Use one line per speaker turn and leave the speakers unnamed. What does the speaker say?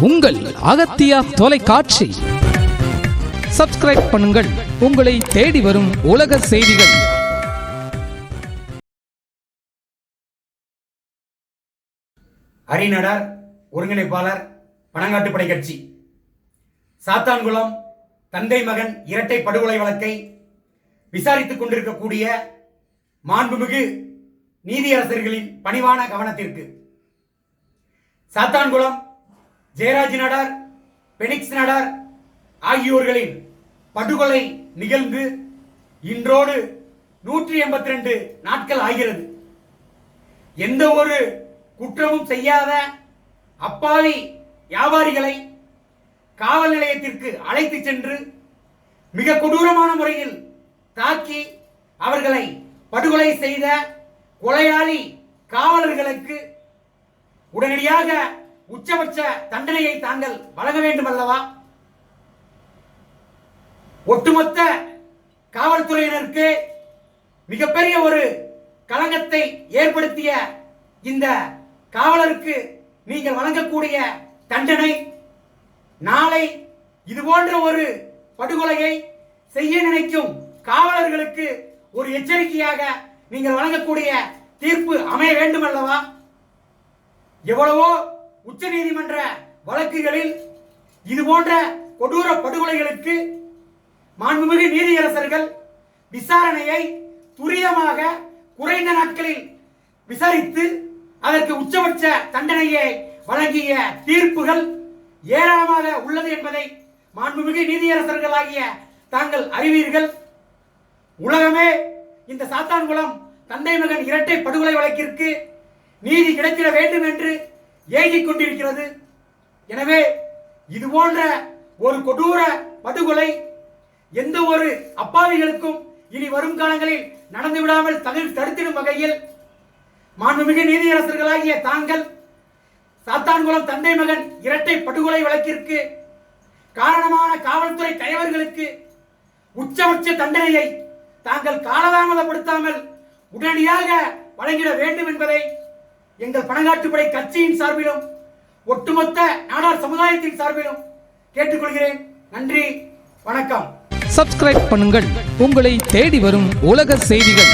உங்கள் அகத்தியா தொலைக்காட்சி. சப்ஸ்கிரைப் பண்ணுங்கள். உங்களை தேடி வரும் உலக செய்திகள்.
அரிநடர் ஒருங்கிணைப்பாளர் பனங்காட்டுப்படை கட்சி. சாத்தான்குளம் தந்தை மகன் இரட்டை படுகொலை வழக்கை விசாரித்துக் கொண்டிருக்கக்கூடிய மாண்புமிகு நீதியரசர்களின் பணிவான கவனத்திற்கு. சாத்தான்குளம் ஜெயராஜ் நடார் பெனிக்ஸ் நடார் ஆகியோர்களின் படுகொலை நிகழ்ந்து இன்றோடு நூற்றி எண்பத்தி ரெண்டு நாட்கள் ஆகிறது. எந்த ஒரு குற்றமும் செய்யாத அப்பாவி வியாபாரிகளை காவல் நிலையத்திற்கு அழைத்து சென்று மிக கொடூரமான முறையில் தாக்கி அவர்களை படுகொலை செய்த கொலையாளி காவலர்களுக்கு உடனடியாக உச்சபட்ச தண்டனையை தாங்கள் வழங்க வேண்டும் அல்லவா ஒட்டுமொத்த காவல்துறையினருக்கு மிகப்பெரிய ஒரு களங்கத்தை ஏற்படுத்திய இந்த காவலருக்கு நீங்கள் வழங்கக்கூடிய தண்டனை நாளை இது போன்ற ஒரு படுகொலையை செய்ய நினைக்கும் காவலர்களுக்கு ஒரு எச்சரிக்கையாக நீங்கள் வழங்கக்கூடிய தீர்ப்பு அமைய வேண்டும் அல்லவா எவ்வளவோ உச்ச நீதிமன்ற வழக்குகளில் இது போன்ற கொடூர படுகொலைகளுக்கு மாண்புமிகு நீதியரசர்கள் விசாரணையை துரிதமாக குறைந்த நாட்களில் விசாரித்து அதற்கு உச்சபட்ச தண்டனையை வழங்கிய தீர்ப்புகள் ஏராளமாக உள்ளது என்பதை மாண்புமிகு நீதியரசர்களாகிய தாங்கள் அறிவீர்கள். உலகமே இந்த சாத்தான்குளம் தந்தை மகன் இரட்டை படுகொலை வழக்கிற்கு நீதி கிடைத்திட வேண்டும் என்று ஏங்கிக் கொண்டிருக்கிறது எனவே இது போன்ற ஒரு கொடூர படுகொலை எந்த ஒரு அப்பாவிகளுக்கும் இனி வரும் காலங்களில் நடந்து விடாமல் தகுதி தடுத்திடும் வகையில் மாண்புமிகு நீதியரசர்களாகிய தாங்கள் சாத்தான்குளம் தந்தை மகன் இரட்டை படுகொலை வழக்கிற்கு காரணமான காவல்துறை தலைவர்களுக்கு உச்சபட்ச தண்டனையை தாங்கள் காலதாமதப்படுத்தாமல் உடனடியாக வழங்கிட வேண்டும் என்பதை எங்கள் பணங்காட்டுப்படை கட்சியின் சார்பிலும் ஒட்டுமொத்த நாடார் சமுதாயத்தின் சார்பிலும் கேட்டுக்கொள்கிறேன். நன்றி வணக்கம்.
சப்ஸ்கிரைப் பண்ணுங்கள். உங்களை தேடி வரும் உலக செய்திகள்.